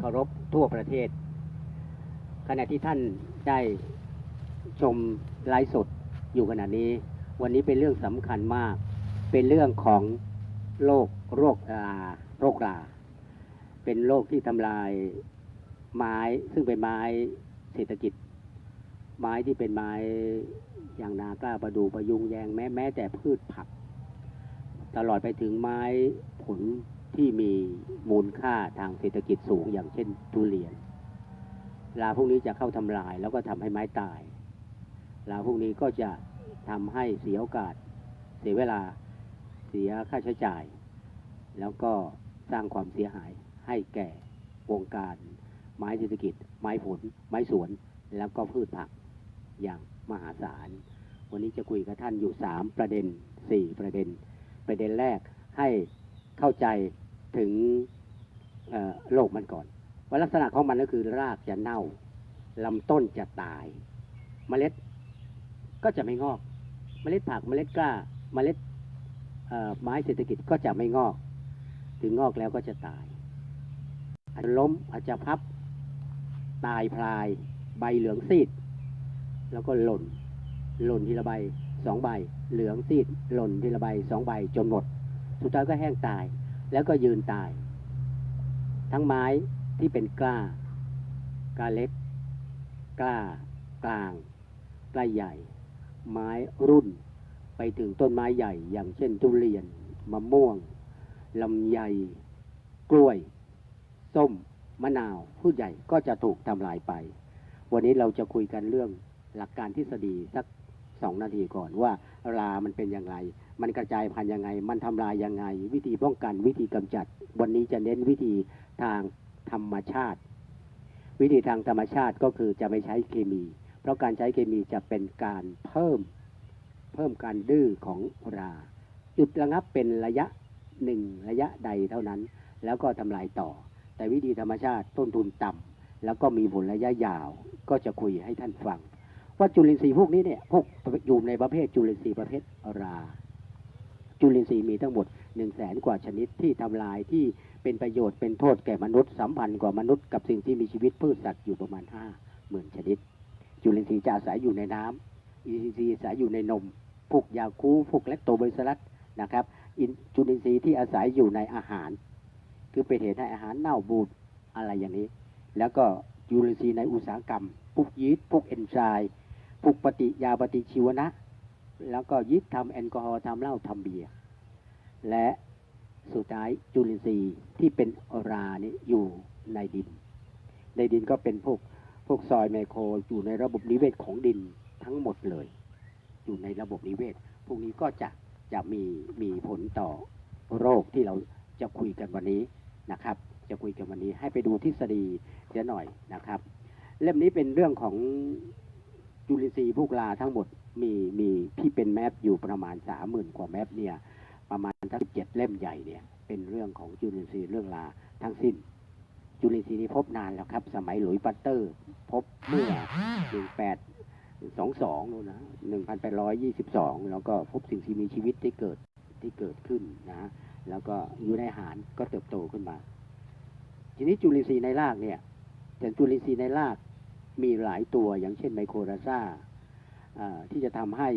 เคารพทั่วประเทศ ขณะที่ท่านได้ชมไลฟ์สดอยู่ขณะนี้ วันนี้เป็นเรื่องสำคัญมาก เป็นเรื่องของโรคโรคราโรครา เป็นโรคที่ทำลายไม้ซึ่งเป็นไม้เศรษฐกิจ ไม้ที่เป็นไม้อย่างนากล้าประดูประยุงแยงแม้แม้แต่พืชผัก ตลอดไปถึงไม้ผล ที่มีมูลค่าทางเศรษฐกิจสูงอย่างเช่นทุเรียน ลาพวกนี้จะเข้าทำลายแล้วก็ทำให้ไม้ตาย ลาพวกนี้ก็จะทำให้เสียโอกาส เสียเวลาเสียค่าใช้จ่าย แล้วก็สร้างความเสียหายให้แก่วงการไม้เศรษฐกิจ ไม้ผล ไม้สวน แล้วก็พืชผักอย่างมหาศาล วันนี้จะคุยกับท่านอยู่สามประเด็นสี่ประเด็น ประเด็นแรกให้เข้าใจ ถึงโรคมันก่อนว่าลักษณะของมันก็คือรากจะเน่าลำต้นจะตาย เมล็ดก็จะไม่งอก เมล็ดผักเมล็ดกล้า เมล็ดไม้เศรษฐกิจก็จะไม่งอก ถึงงอกแล้วก็จะตาย อาจจะล้มอาจจะพับ ตายพลาย ใบเหลืองซีด แล้วก็หล่น หล่นทีละใบสองใบ เหลืองซีด หล่นทีละใบสองใบจนหมด สุดท้ายก็แห้งตาย แล้วก็ยืนตาย ทั้งไม้ที่เป็นกล้ากล้าเล็ก กล้ากลางกล้าใหญ่ ไม้รุ่น ไปถึงต้นไม้ใหญ่ อย่างเช่นทุเรียนมะม่วงลำไย กล้วย ส้ม มะนาวพืชใหญ่ก็จะถูกทำลายไป วันนี้เราจะคุยกันเรื่องหลักการทฤษฎีสักสองนาทีก่อนว่ารามันเป็นอย่างไร มันกระจายพันธุ์ยังไง มันทำลายยังไง วิธีป้องกันวิธีกำจัด วันนี้จะเน้นวิธีทางธรรมชาติ วิธีทางธรรมชาติก็คือจะไม่ใช้เคมี เพราะการใช้เคมีจะเป็นการเพิ่ม เพิ่มการดื้อของราจุดระงับเป็นระยะหนึ่งระยะใดเท่านั้น แล้วก็ทำลายต่อ แต่วิธีธรรมชาติต้นทุนต่ำแล้วก็มีผลระยะยาวก็จะคุยให้ท่านฟัง ว่าจุลินทรีย์พวกนี้เนี่ยพวกอยู่ในประเภทจุลินทรีย์ประเภทรา จุลินทรีย์มีทั้งหมดหนึ่งแสนกว่าชนิดที่ทำลายที่เป็นประโยชน์เป็นโทษแก่มนุษย์สัมพันธ์กว่ามนุษย์กับสิ่งที่มีชีวิตพืชสัตว์อยู่ประมาณห้าหมื่นชนิด จุลินทรีย์จะอาศัยอยู่ในน้ำอินทรีย์อาศัยอยู่ในนมพวกยาคูพวกแลคโตเบซิลลัสนะครับจุลินทรีย์ที่อาศัยอยู่ในอาหาร คือเป็นเหตุให้อาหารเน่าบูดอะไรอย่างนี้ แล้วก็จุลินทรีย์ในอุตสาหกรรมพวกยีสต์พวกเอนไซม์พวกปฏิยาปฏิชีวนะ แล้วก็ยีสต์ทำแอลกอฮอล์ทำเหล้าทำเบียร์และสุดท้ายจุลินทรีย์ที่เป็นรานี่อยู่ในดิน ในดินก็เป็นพวกพวกซอยไมโครอยู่ในระบบนิเวศของดินทั้งหมดเลย อยู่ในระบบนิเวศ พวกนี้ก็จะจะมีมีผลต่อโรคที่เราจะคุยกันวันนี้นะครับ จะคุยกันวันนี้ให้ไปดูทฤษฎีเสียหน่อยนะครับ เล่มนี้เป็นเรื่องของจุลินทรีย์พวกราทั้งหมด มีมีที่เป็นแมปอยู่ประมาณสามหมื่นกว่าแมปเนี่ยประมาณทั้งเจ็ดเล่มใหญ่เนี่ยเป็นเรื่องของจุลินทรีย์เรื่องราทั้งสิ้น จุลินทรีย์นี้พบนานแล้วครับ สมัยหลุยส์ปัตเตอร์ พบเมื่อหนึ่งแปดสองสองนู่นนะหนึ่งพันแปดร้อยยี่สิบสองแล้วก็พบสิ่งที่มีชีวิตที่เกิดที่เกิดขึ้นนะแล้วก็อยู่ในอาหารก็เติบโตขึ้นมา ทีนี้จุลินทรีย์ในรากเนี่ยแต่จุลินทรีย์ในรากมีหลายตัวอย่างเช่นไมโครราซา่า ที่จะทำให้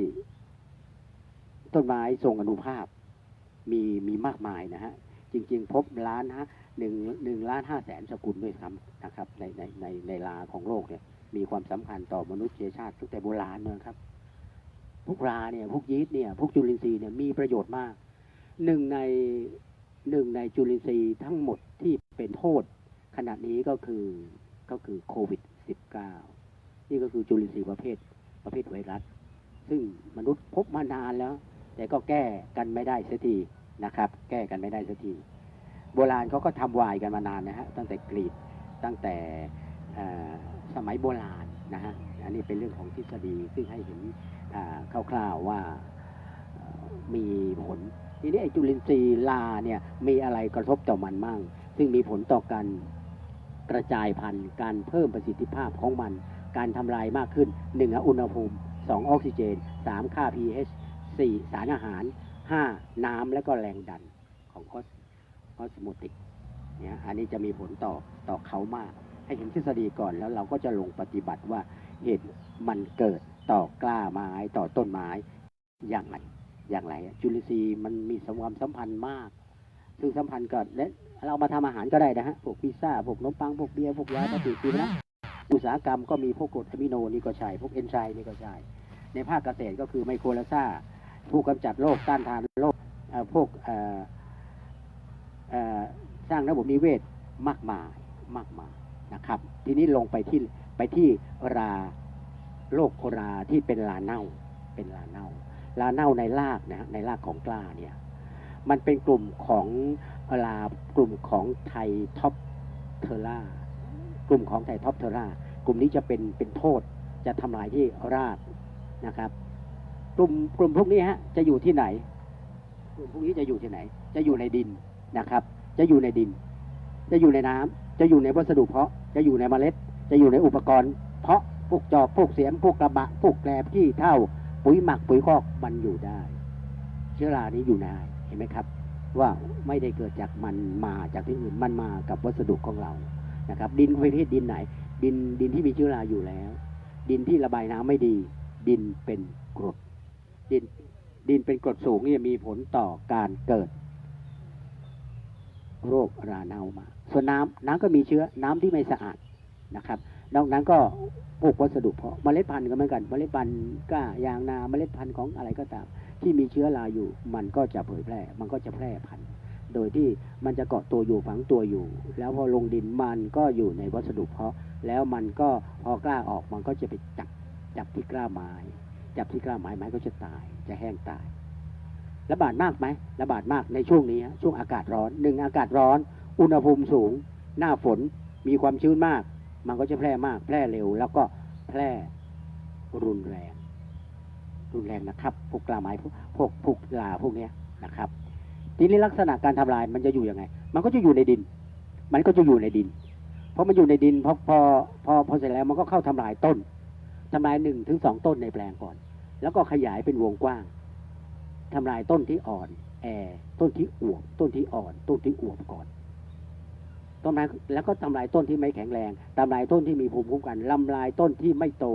ต้นไม้ทรงอนุภาพมีมีมากมายนะฮะ จริง ๆ พบล้านฮะหนึ่งหนึ่งล้านห้าแสนสกุลด้วยซ้ำนะครับ ในในในในลาของโลกเนี่ย มีความสำคัญต่อมนุษยชาติตั้งแต่โบราณนะครับ พวกราเนี่ยพวกยีสต์เนี่ยพวกจุลินทรีย์เนี่ยมีประโยชน์มากหนึ่งในหนึ่งในจุลินทรีย์ทั้งหมดที่เป็นโทษขณะนี้ก็คือก็คือโควิด -19 นี่ก็คือจุลินทรีย์ประเภท ประเภทไวรัส ซึ่งมนุษย์พบมานานแล้ว แต่ก็แก้กันไม่ได้สักทีนะครับ แก้กันไม่ได้สักทีโบราณเขาก็ทำวายกันมานานนะฮะตั้งแต่กรีกตั้งแต่สมัยโบราณนะฮะอันนี้เป็นเรื่องของทฤษฎีซึ่งให้เห็นคร่าวๆว่ามีผลทีนี้ไอ้จุลินทรีย์ลาเนี่ยมีอะไรกระทบต่อมันมั่ง ซึ่งมีผลต่อการกระจายพันธุ์การเพิ่มประสิทธิภาพของมัน การทำลายมากขึ้นหนึ่งอุณหภูมิสองออกซิเจนสามค่า pH สี่สารอาหารห้าน้ำและก็แรงดันของออสออสโมติกเนี่ยอันนี้จะมีผลต่อต่อเขามาก ให้เห็นทฤษฎีก่อนแล้วเราก็จะลงปฏิบัติว่าเหตุมันเกิดต่อกล้าไม้ต่อต้นไม้อย่างไรอย่างไรจุลินทรีย์มันมีความสัมพันธ์มาก ซึ่งสัมพันธ์กับและเราเอามาทำอาหารก็ได้นะฮะพวกพิซซ่าพวกขนมปังพวกเบียร์พวกยาปฏิชีวนะ อุตสาหกรรมก็มีพวกกรดอะมิโนนี่ก็ใช่พวกเอนไซม์นี่ก็ใช่ในภาคเกษตรก็คือไมโครลาซาผู้กำจัดโรคต้านทานโรคพวกสร้างระบบนิเวศมากมายมากมายนะครับ ทีนี้ลงไปที่ไปที่ราโรคราที่เป็นลาเน่าเป็นลาเน่าลาเน่าในรากนะฮะในรากของกล้าเนี่ยมันเป็นกลุ่มของลากลุ่มของไทท็อปเทอร่า กลุ่มของไทท็อปเทอร่ากลุ่มนี้จะเป็นเป็นโทษจะทำลายที่รากนะครับ กลุ่มกลุ่มพวกนี้ฮะจะอยู่ที่ไหน กลุ่มพวกนี้จะอยู่ที่ไหน จะอยู่ในดินนะครับ จะอยู่ในดิน จะอยู่ในน้ำจะอยู่ในวัสดุเพาะ จะอยู่ในเมล็ด จะอยู่ในอุปกรณ์ เพาะพวกจอบพวกเสียมพวกกระบะพวกแกลบที่เท่าปุ๋ยหมักปุ๋ยคอกมันอยู่ได้ เชื้อรานี้อยู่ได้เห็นไหมครับ ว่าไม่ได้เกิดจากมันมาจากที่อื่นมันมากับวัสดุของเรา นะครับ ดินประเภทดินไหน ดินดินที่มีเชื้อราอยู่แล้ว ดินที่ระบายน้ำไม่ดี ดินเป็นกรด ดินดินเป็นกรดสูงนี่มีผลต่อการเกิด โรคราเน่ามา ส่วนน้ำน้ำก็มีเชื้อน้ำที่ไม่สะอาดนะครับนอกนั้นก็พวกวัสดุเพาะเมล็ดพันธุ์ก็เหมือนกัน เมล็ดพันธุ์ก้ายางนาเมล็ดพันธุ์ของอะไรก็ตาม ที่มีเชื้อราอยู่ มันก็จะเผยแพร่ มันก็จะแพร่พันธุ์ โดยที่มันจะเกาะตัวอยู่ฝังตัวอยู่ แล้วพอลงดินมันก็อยู่ในวัสดุเพาะ แล้วมันก็พอกล้าออกมันก็จะไปจับจับที่กล้าไม้ จับที่กล้าไม้ไม้ก็จะตาย จะแห้งตาย ระบาดมากไหมระบาดมากในช่วงนี้ช่วงอากาศร้อนหนึ่งอากาศร้อน อุณหภูมิสูง หน้าฝนมีความชื้นมาก มันก็จะแพร่มาก แพร่เร็ว แล้วก็แพร่รุนแรง รุนแรงนะครับ พวกกล้าไม้พวกพวกพวกลาพวกเนี้ยนะครับ ทีนี้ลักษณะการทำลายมันจะอยู่ยังไง มันก็จะอยู่ในดิน มันก็จะอยู่ในดิน เพราะมันอยู่ในดินพอพอพอพอเสร็จแล้วมันก็เข้าทำลายต้นทำลายหนึ่งถึงสองต้นในแปลงก่อน แล้วก็ขยายเป็นวงกว้างทำลายต้นที่อ่อนแอต้นที่อวบต้นที่อ่อน ต้นที่อวบก่อนต้นไม้แล้วก็ทำลายต้นที่ไม่แข็งแรงทำลายต้นที่มีภูมิคุ้มกันลำลายต้นที่ไม่โต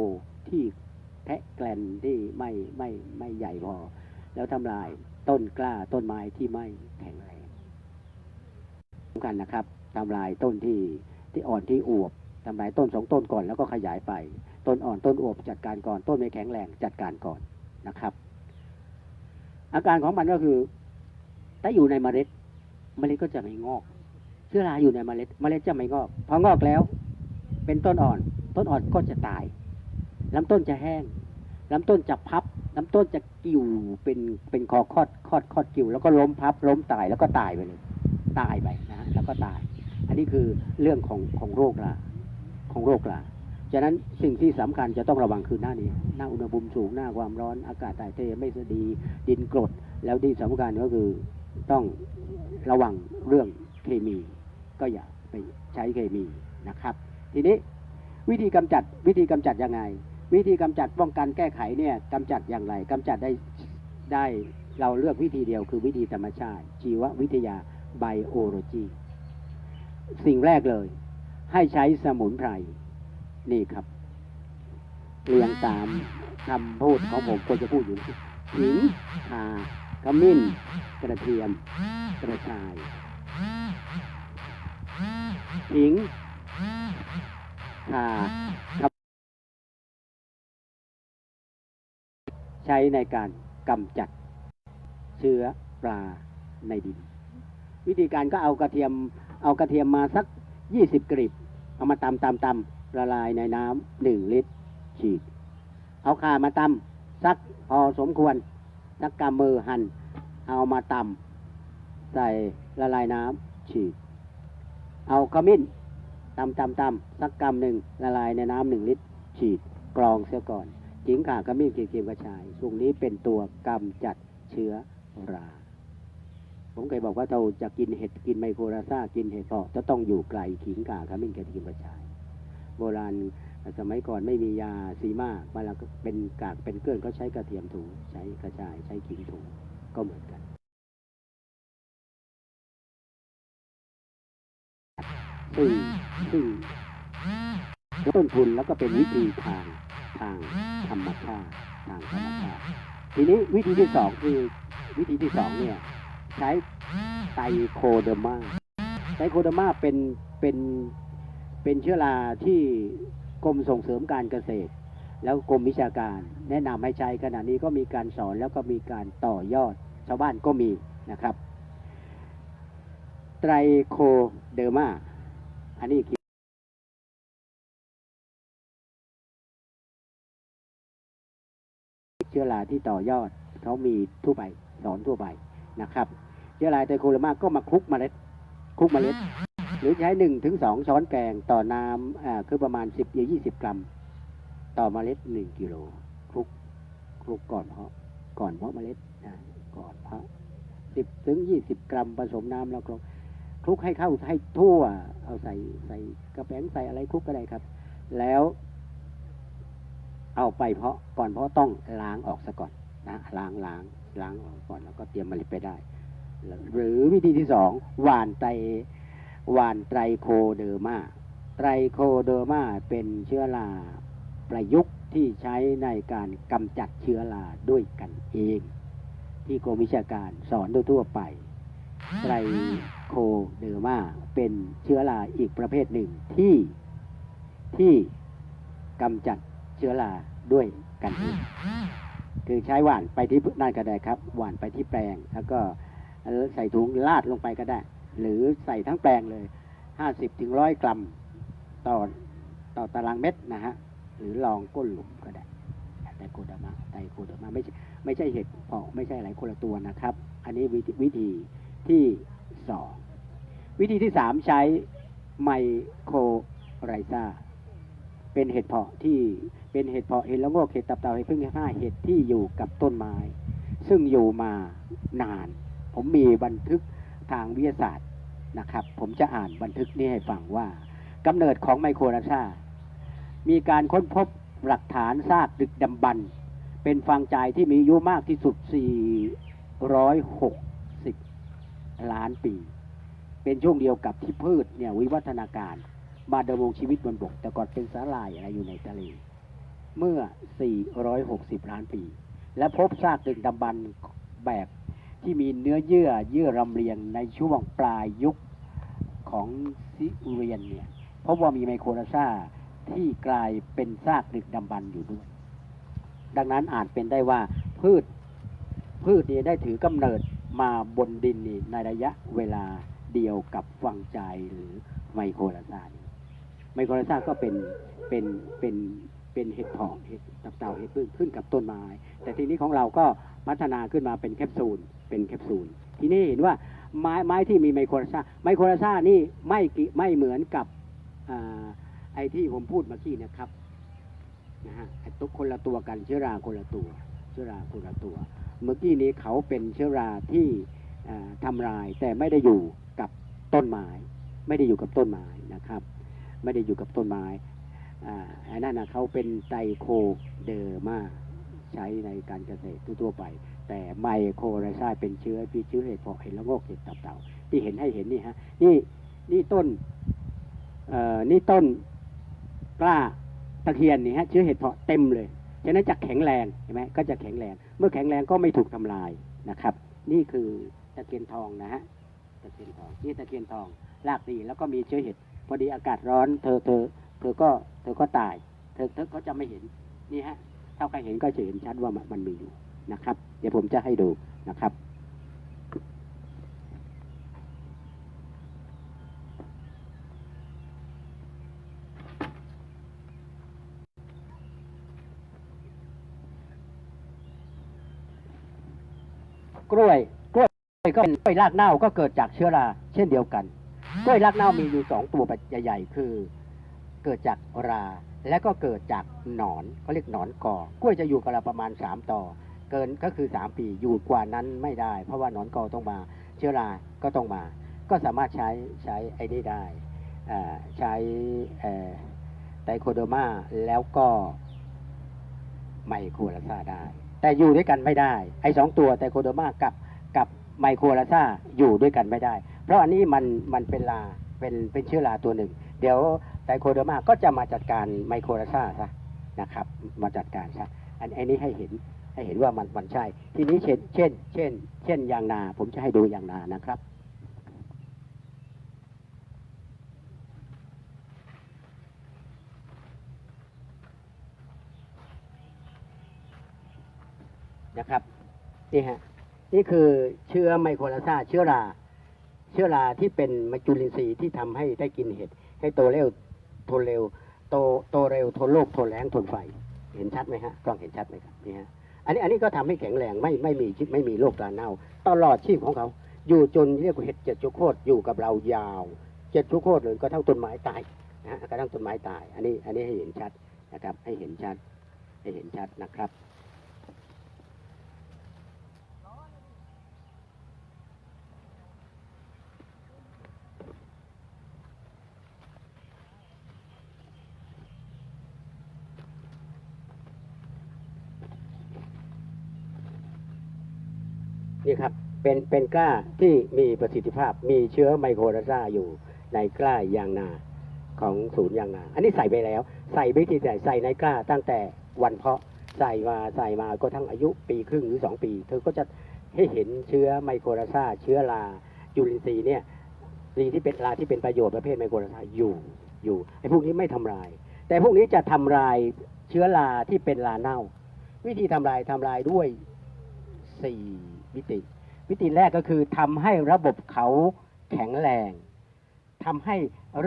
ที่แทะแกลนที่ไม่ไม่ไม่ใหญ่พอแล้วทำลาย ต้นกล้าต้นไม้ที่ไม่แข็งแรงสำคัญนะครับทำลายต้นที่ที่อ่อนที่อวบทำลายต้นสองต้นก่อนแล้วก็ขยายไป ต้นอ่อนต้นอวบจัดการก่อน ต้นไม่แข็งแรงจัดการก่อนนะครับ อาการของมันก็คือ ถ้าอยู่ในเมล็ด เมล็ดก็จะไม่งอกเชื้อราอยู่ในเมล็ด เมล็ดจะไม่งอกพองอกแล้ว เป็นต้นอ่อน ต้นอ่อนก็จะตายลำต้นจะแห้งลำต้นจะพับ ลำต้นจะกิ่วเป็นเป็นคอคอดคอดคอดกิ่วแล้วก็ล้มพับล้มตายแล้วก็ตายไปเลย ตายไปนะฮะแล้วก็ตาย อันนี้คือเรื่องของของโรคราของโรคราฉะนั้นสิ่งที่สำคัญจะต้องระวังคือหน้านี้ หน้าอุณหภูมิสูงหน้าความร้อนอากาศถ่ายเทไม่สดี ดินกรด แล้วที่สำคัญก็คือต้องระวังเรื่องเคมี ก็อย่าไปใช้เคมีนะครับ ทีนี้วิธีกำจัดวิธีกำจัดยังไง วิธีกำจัดป้องกันแก้ไขเนี่ยกำจัดอย่างไรกำจัดได้ได้เราเลือกวิธีเดียวคือวิธีธรรมชาติ ชีววิทยาไบโอโลจีสิ่งแรกเลย ให้ใช้สมุนไพรนี่ครับ เรียงตามคำพูดของผมควรจะพูดอยู่นะขิงข่าขมิ้น กระเทียม กระชายขิงข่าข ใช้ในการกำจัดเชื้อปลาในดิน วิธีการก็เอากระเทียมเอากระเทียมมาสักยี่สิบกริบเอามาตำตำตำละลายในน้ำหนึ่งลิตร ฉีด เอาข่ามาตำสักพอสมควรสักกำมือหัน่นเอามาตำใส่ละลายน้ำฉีด เอาขมิ้นตำตำตำสักกำหนึ่งละลายในน้ำหนึ่งลิตร ฉีดกรองเสียก่อน จิงข่าขมิ้นเกียมกระชายพวกนี้เป็นตัวกำจัดเชื้อรา ผมเคยบอกว่าเราจะกินเห็ดกินไมโครราซากินเห็ดเพาะจะต้องอยู่ไกลขิงข่าขมิ้นกระเทียมกระชาย โบราณสมัยก่อนไม่มียาซีมาเวลาก็เป็นกากเป็นเกลือนก็ใช้กระเทียมถูใช้กระชายใช้ขิงถูก็เหมือนกัน ซึ่งซึ่งต้นทุนแล้วก็เป็นวิธีทาง ทางธรรมชาติทางธรรมชาติทีนี้วิธีที่สองคือวิธีที่สองเนี่ยใช้ไตรโคเดอร์มาไตรโคเดอร์มาเป็นเป็นเป็นเชื้อราที่กรมส่งเสริมการเกษตร แล้วกรมวิชาการ แนะนำให้ใช้ขณะนี้ก็มีการสอนแล้วก็มีการต่อยอดชาวบ้านก็มีนะครับ ไตรโคเดอร์มา อันนี้ เชื้อราที่ต่อยอดเขามีทั่วไปสอนทั่วไปนะครับ เชื้อราไตโคเดอร์มาก็มาคลุกเมล็ดคลุกเมล็ด หรือใช้หนึ่งถึงสองช้อนแกงต่อน้ำคือประมาณสิบหรือยี่สิบกรัม ต่อเมล็ดหนึ่งกิโลคลุกคลุกก่อนเพาะก่อนเพาะเมล็ดนะก่อนเพาะสิบถึงยี่สิบกรัมผสมน้ำแล้วคลุกคลุกให้เข้าให้ทั่ว เอาใส่ใส่กระแป้งใส่อะไรคลุกก็ได้ครับ แล้ว เอาไปเพราะก่อนเพราะต้องล้างออกซะก่อนนะล้างล้างล้างออกก่อนแล้วก็เตรียมเมล็ดไปได้ หรือวิธีที่สองหว่านไตรหว่านไตรโคเดอร์มาไตรโคเดอร์มาเป็นเชื้อราประยุกต์ที่ใช้ในการกำจัดเชื้อราด้วยกันเอง ที่กรมวิชาการสอนทั่วไป ไตรโคเดอร์มาเป็นเชื้อราอีกประเภทหนึ่งที่ที่กำจัด ชื้อราด้วยกันเองคือใช้หว่านไปที่นั่นก็ได้ครับ หว่านไปที่แปลง แล้วก็ใส่ถุงลาดลงไปก็ได้ หรือใส่ทั้งแปลงเลยห้าสิบถึงร้อยกรัมต่อต่อตารางเม็ดนะฮะหรือลองก้นหลุมก็ได้ไตรโคดอร์มาไตรโคดอร์มาไม่ใช่ไม่ใช่เห็ดเพาะไม่ใช่อะไรคนละตัวนะครับ อันนี้วิธีวิธีที่สองวิธีที่สามใช้ไมโครไรซา เป็นเห็ดเพาะที่เป็นเห็ดเพาะเห็ดละโงกเห็ดตับเต่าเห็ดพึ่งเห็ดห้าเห็ดที่อยู่กับต้นไม้ ซึ่งอยู่มานาน ผมมีบันทึกทางวิทยาศาสตร์นะครับ ผมจะอ่านบันทึกนี้ให้ฟังว่ากำเนิดของไมโครราชา มีการค้นพบหลักฐานซากดึกดำบรรพ์เป็นฟางใจายที่มีอายุมากที่สุด 460 ล้านปี เป็นช่วงเดียวกับที่พืชเนี่ยวิวัฒนาการ มาดำรงชีวิตบนบก แต่ก่อนเป็นสาหร่ายอะไรอยู่ในทะเล เมื่อ 460 ล้านปี และพบซากดึกดำบรรพ์แบบที่มีเนื้อเยื่อเยื่อรำเรียงในช่วงปลายยุคของซิเรียนเนี่ยพบว่ามีไมโครราซาที่กลายเป็นซากดึกดำบรรพ์อยู่ด้วย ดังนั้นอาจเป็นได้ว่าพืชพืชนี้ได้ถือกำเนิดมาบนดินนี่ในระยะเวลาเดียวกับฟังใจหรือไมโครราซานี ไมโครราซาก็เป็นเป็นเป็นเป็นเห็ดเพาะเห็ดตับเต่าเห็ดพึ่งขึ้นกับต้นไม้ แต่ทีนี้ของเราก็พัฒนาขึ้นมาเป็นแคปซูลเป็นแคปซูลทีนี้เห็นว่าไม้ไม้ที่มีไมโครราซาไมโครราซานี่ไม่กิไม่เหมือนกับอ่าไอ้ที่ผมพูดเมื่อกี้นะครับนะฮะไอตุกคนละตัวกันเชื้อราคนละตัว เชื้อราคนละตัว เมื่อกี้นี้เขาเป็นเชื้อราที่อ่าทำลายแต่ไม่ได้อยู่กับต้นไม้ ไม่ได้อยู่กับต้นไม้นะครับ ไม่ได้อยู่กับต้นไม้อ่าอันนั้นนะเขาเป็นไตรโคเดอร์มาใช้ในการเกษตรทั่วไป แต่ไมโครไรซาเป็นเชื้อที่เชื้อเห็ดเพาะเห็ดละโงกเห็ดตับเต่าที่เห็นให้เห็นนี่ฮะนี่นี่ต้นเอ่อนี่ต้นกล้าตะเคียนนี่ฮะเชื้อเห็ดเพาะเต็มเลยฉะนั้นจะแข็งแรงเห็นไหมก็จะแข็งแรง เมื่อแข็งแรงก็ไม่ถูกทำลายนะครับ นี่คือตะเคียนทองนะฮะตะเคียนทองนี่ตะเคียนทองรากดีแล้วก็มีเชื้อเห็ด อดีอากาศร้อน เธอเธอ เธอก็เธอก็ตาย เธอเธอก็จะไม่เห็นนี่ฮะเท่าใครเห็นก็จะเห็นชัดว่ามันมันมีอยู่นะครับ เดี๋ยวผมจะให้ดูนะครับกล้วยกล้วยก็เป็นกล้วยรากเน่าก็เกิดจากเชื้อราเช่นเดียวกัน กล้วยรากเน่ามีอยู่สองตัวใหญ่ๆ คือเกิดจากราและก็เกิดจากหนอนเขาเรียกหนอนกอกล้วยจะอยู่กับเราประมาณสามต่อ เกินก็คือสามปีอยู่กว่านั้นไม่ได้ เพราะว่าหนอนกอต้องมา เชื้อราก็ต้องมา ก็สามารถใช้ใช้ไอ้นี่ได้ใช้ไตรโคโดมาแล้วก็ไมโครลาซาได้ แต่อยู่ด้วยกันไม่ได้ ไอ้สองตัวไตรโคโดมากับกับไมโครลาซาอยู่ด้วยกันไม่ได้ เพราะอันนี้มันมันเป็นลาเป็นเป็นเชื้อราตัวหนึ่ง เดี๋ยวไตโคเดอร์มาก็จะมาจัดการไมโครราซาซะนะครับ มาจัดการซะอันอันนี้ให้เห็นให้เห็นว่ามันมันใช่ ทีนี้เช่นเช่น เช่น เช่นยางนา ผมจะให้ดูยางนานะครับนะครับนี่ฮะนี่คือเชื้อไมโครลาซาเชื้อรา เชื้อราที่เป็นมจุลินทรีย์ที่ทำให้ได้กินเห็ดให้โตเร็วทนเร็ว โตโตเร็วทนโรคทนแรงทนไฟ เห็นชัดไหมฮะกล้องเห็นชัดไหมครับนี่ฮะอันนี้อันนี้ก็ทำให้แข็งแรงไม่ไม่มีชิดไม่มีโรคราเน่า ตลอดชีพของเขา อยู่จนเรียกว่าเห็ดเจ็ดจุโคตรอยู่กับเรายาวเจ็ดจุโคตรเลยก็ทั้งต้นไม้ตายนะฮะก็ทั้งต้นไม้ตาย อันนี้อันนี้ให้เห็นชัดนะครับ ให้เห็นชัดให้เห็นชัดนะครับ นี่ครับ เป็นเป็นกล้าที่มีประสิทธิภาพ มีเชื้อไมโครลาซาอยู่ในกล้ายางนาของศูนย์ยางนา อันนี้ใส่ไปแล้ว ใส่วิธีใส่ใส่ในกล้าตั้งแต่วันเพาะใส่มาใส่มาก็ทั้งอายุปีครึ่งหรือสองปี เธอก็จะให้เห็นเชื้อไมโครลาซาเชื้อราจุลินทรีย์เนี่ยสีที่เป็นราที่เป็นประโยชน์ประเภทไมโครลาซาอยู่อยู่ไอ้พวกนี้ไม่ทำลาย แต่พวกนี้จะทำลายเชื้อราที่เป็นราเน่า วิธีทำลายทำลายด้วยสี่มิติ วิธีแรกก็คือทำให้ระบบเขาแข็งแรงทำให้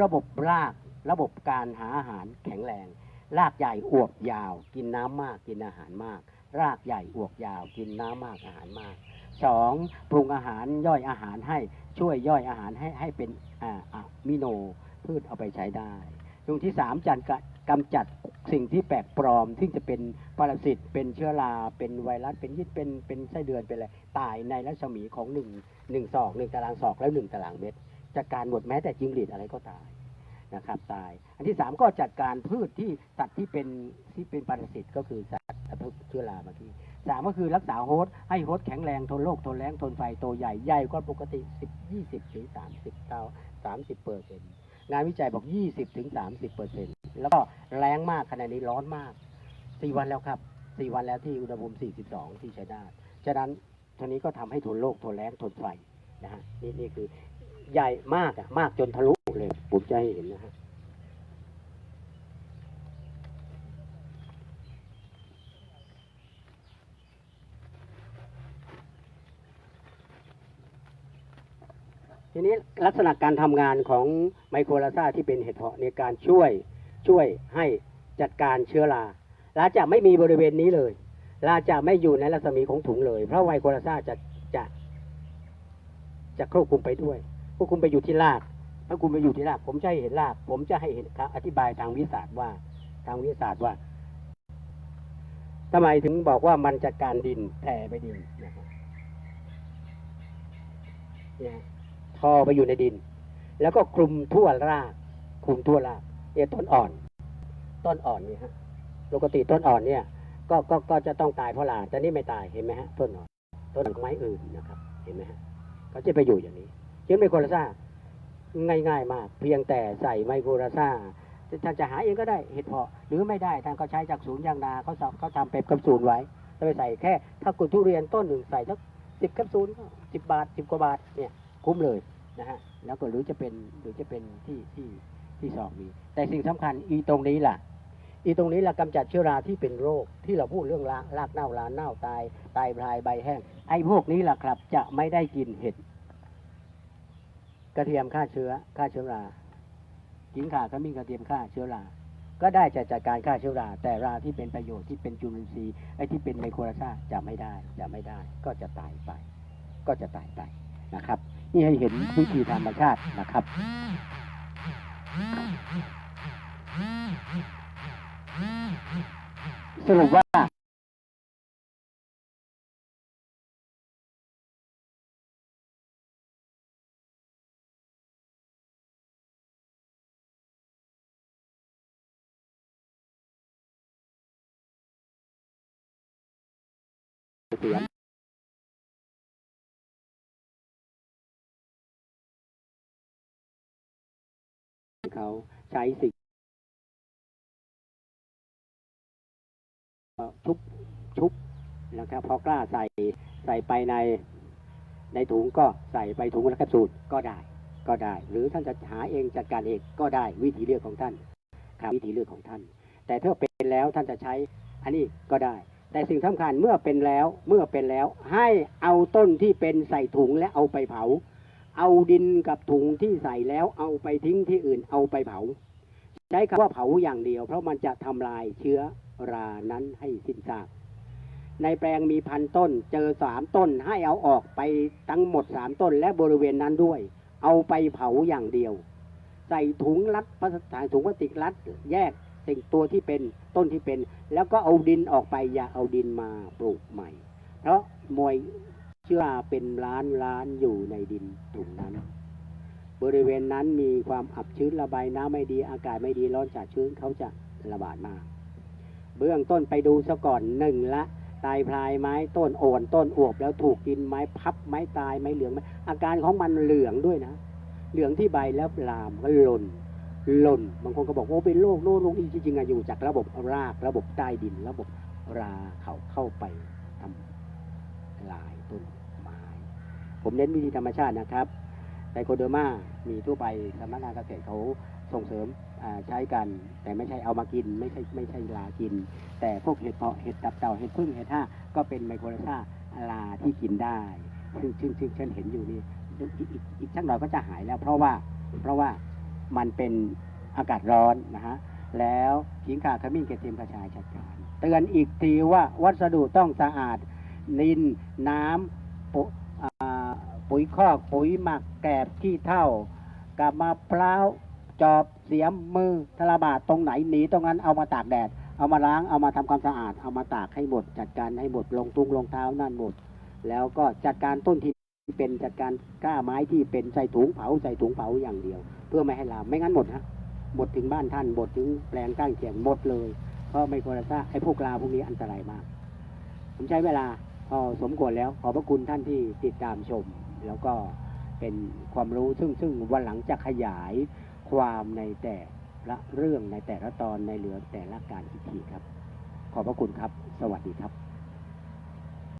ระบบรากระบบการหาอาหารแข็งแรง รากใหญ่อวบยาว กินน้ำมากกินอาหารมาก รากใหญ่อวบยาว กินน้ำมากอาหารมากสองปรุงอาหารย่อยอาหารให้ช่วยย่อยอาหารให้ให้เป็นอะมิโนพืชเอาไปใช้ได้ตรงที่สามจัดกะกำจัด สิ่งที่แปลกปลอมซึ่งจะเป็นปรสิตเป็นเชื้อราเป็นไวรัสเป็นยีสต์เป็นเป็นไส้เดือนเป็นอะไรตายในรัศมีของหนึ่งหนึ่งศอกหนึ่งตารางศอกแล้วหนึ่งตารางเมตรจัดการหมดแม้แต่จิงหรีดอะไรก็ตายนะครับตาย อันที่สามก็จัดการพืชที่สัตว์ที่เป็นที่เป็นปรสิตก็คือสัตว์เชื้อราเมื่อกี้สามก็คือรักษาโฮสต์ให้โฮสต์แข็งแรงทนโรคทนแรงทนไฟโตใหญ่ใหญ่กว่าปกติสิบยี่สิบถึงสามสิบเท่าสามสิบเปอร์เซ็นต์ งานวิจัยบอกยี่สิบถึงสามสิบเปอร์เซ็นต์แล้วก็แรงมากขณะนี้ร้อนมากสี่วันแล้วครับสี่วันแล้วที่อุณหภูมิสี่สิบสองที่ใช้ได้ฉะนั้นทีนี้ก็ทำให้ทนโลกทนแรงทนไฟนะฮะนี่นี่คือใหญ่มากอะมากจนทะลุเลยผมจะให้เห็นนะฮะ ทีนี้ลักษณะการทำงานของไมโครลาซาที่เป็นเห็ดเพาะในการช่วยช่วยให้จัดการเชื้อราลาจะไม่มีบริเวณนี้เลยลาจะไม่อยู่ในรัศมีของถุงเลย เพราะไมโครลาซาจะจะจะควบคุมไปด้วยควบคุมไปอยู่ที่รากถ้าคุณไปอยู่ที่รากผมจะให้เห็นราก ผมจะให้เห็นครับอธิบายทางวิทยาศาสตร์ว่า ทางวิทยาศาสตร์ว่าทำไมถึงบอกว่ามันจัดการดินแผ่ไปดินนะครับเนี่ย ทอไปอยู่ในดิน แล้วก็คลุมทั่วรากคลุมทั่วรากเนี่ยต้นอ่อน ต้นอ่อนนี่ฮะปกติต้นอ่อนเนี่ย ก็ก็ก็จะต้องตายเพราะลาแต่นี่ไม่ตายเห็นไหมฮะต้นอ่อนต้นไม้อื่นนะครับ เห็นไหมฮะเขาจะไปอยู่อย่างนี้จึงไมโครลาซ่าง่าย ๆ มาก เพียงแต่ใส่ไมโครซ่าท่านจะหาเองก็ได้เห็ดเพาะหรือไม่ได้ท่านก็ใช้จากศูนย์ยางนาเขาสเขาทำเป็นแคปซูลไว้ถ้าไปใส่แค่ ถ้าคุทุเรียนต้นหนึ่งใส่สักสิบแคปซูลก็สิบบาทสิบกว่าบาทเนี่ย คุ้มเลยนะฮะแล้วก็หรือจะเป็นหรือจะเป็นที่ที่ที่สองมีแต่สิ่งสำคัญอีตรงนี้ล่ะ อีตรงนี้ล่ะกำจัดเชื้อราที่เป็นโรคที่เราพูดเรื่องรารากเน่าลานเน่าตายตายพลายใบแห้ง ไอ้พวกนี้ล่ะครับ จะไม่ได้กินเห็ด กระเทียมฆ่าเชื้อฆ่าเชื้อรากินข่าขมิ้นกระเทียมฆ่าเชื้อราก็ได้จะจัดการฆ่าเชื้อรา แต่ราที่เป็นประโยชน์ที่เป็นจุลินทรีย์ไอ้ที่เป็นไมโครลาซาจะไม่ได้จะไม่ได้ ก็จะตายไป ก็จะตายไปนะครับ นี่ให้เห็นวิธีธรรมชาตินะครับ สรุปว่าเสียง เขาใช้สิ่งชุบชุบนะครับพอกล้าใส่ใส่ไปในในถุงก็ใส่ไปถุงและแคปซูลก็ได้ก็ได้ หรือท่านจะหาเองจัดการเองก็ได้วิธีเลือกของท่านครับวิธีเลือกของท่าน แต่ถ้าเป็นแล้วท่านจะใช้อันนี้ก็ได้ แต่สิ่งสำคัญเมื่อเป็นแล้วเมื่อเป็นแล้วให้เอาต้นที่เป็นใส่ถุงและเอาไปเผา เอาดินกับถุงที่ใส่แล้วเอาไปทิ้งที่อื่นเอาไปเผา ใช้คำว่าเผาอย่างเดียว เพราะมันจะทำลายเชื้อรานั้นให้สิ้นซากในแปลงมีพันต้น เจอสามต้นให้เอาออกไปทั้งหมดสามต้นและบริเวณนั้นด้วย เอาไปเผาอย่างเดียว ใส่ถุงรัดพลาสติกถุงพลาสติกรัดแยกสิ่งตัวที่เป็นต้นที่เป็น แล้วก็เอาดินออกไปอย่าเอาดินมาปลูกใหม่ เพราะมวย เชื้อราเป็นล้านล้านอยู่ในดินถุงนั้น บริเวณนั้นมีความอับชื้นระบายน้ำไม่ดีอากาศไม่ดีร้อนจัดชื้นเขาจะระบาดมาก เบื้องต้นไปดูซะก่อนหนึ่งละตายพลายไม้ต้นโอนต้นอวบแล้วถูกกินไม้พับไม้ตายไม้เหลืองไม้อาการของมันเหลืองด้วยนะ เหลืองที่ใบแล้วลามก็หล่นหล่นบางคนก็บอกว่าเป็นโรคโน่นโรคนี้จริงๆอะอยู่จากระบบรากระบบใต้ดินระบบราเขาเข้าไปทำ ลายต้นไม้ ผมเน้นวิธีธรรมชาตินะครับไซโคเดอร์มามีทั่วไปสำนักงานเกษตรเขาส่งเสริมใช้กัน แต่ไม่ใช่เอามากิน ไม่ใช่ไม่ใช่ลากิน แต่พวกเห็ดเพาะเห็ดตับเต่าเห็ดพึ่งเห็ดห้าก็เป็นไมโครซาลาที่กินได้ ซึ่งซึ่งซึ่งฉันเห็นอยู่นี่อีกอีกอีกสักหน่อยก็จะหายแล้ว เพราะว่าเพราะว่ามันเป็นอากาศร้อนนะฮะแล้วขิงข่าขมิ้นเกระเทียมกระชายจัดการเตือนอีกทีว่าวัสดุต้องสะอาด นินน้ำปุปุ๋ยคอกปุ๋ยหมักแกบขี้เท่ากับมะพร้าวจอบเสียมมือทรบาดตรงไหนหนีตรงนั้นเอามาตากแดด เอามาล้างเอามาทำความสะอาด เอามาตากให้หมด จัดการให้หมดลงทุ่งลงเท้านั่นหมด แล้วก็จัดการต้นที่เป็นจัดการก้าไม้ที่เป็นใส่ถุงเผาใส่ถุงเผาอย่างเดียว เพื่อไม่ให้ลามไม่งั้นหมดฮะหมดถึงบ้านท่านหมดถึงแปลงก้างเคียงหมดเลย เพราะไมโครซาไอ้พวกลาพวกนี้อันตรายมาก ผมใช้เวลา พอสมควรแล้วขอบพระคุณท่านที่ติดตามชม แล้วก็เป็นความรู้ซึ่งซึ่งวันหลังจะขยายความในแต่ละเรื่องในแต่ละตอนในเหลือแต่ละการพิธีครับ ขอบพระคุณครับ สวัสดีครับ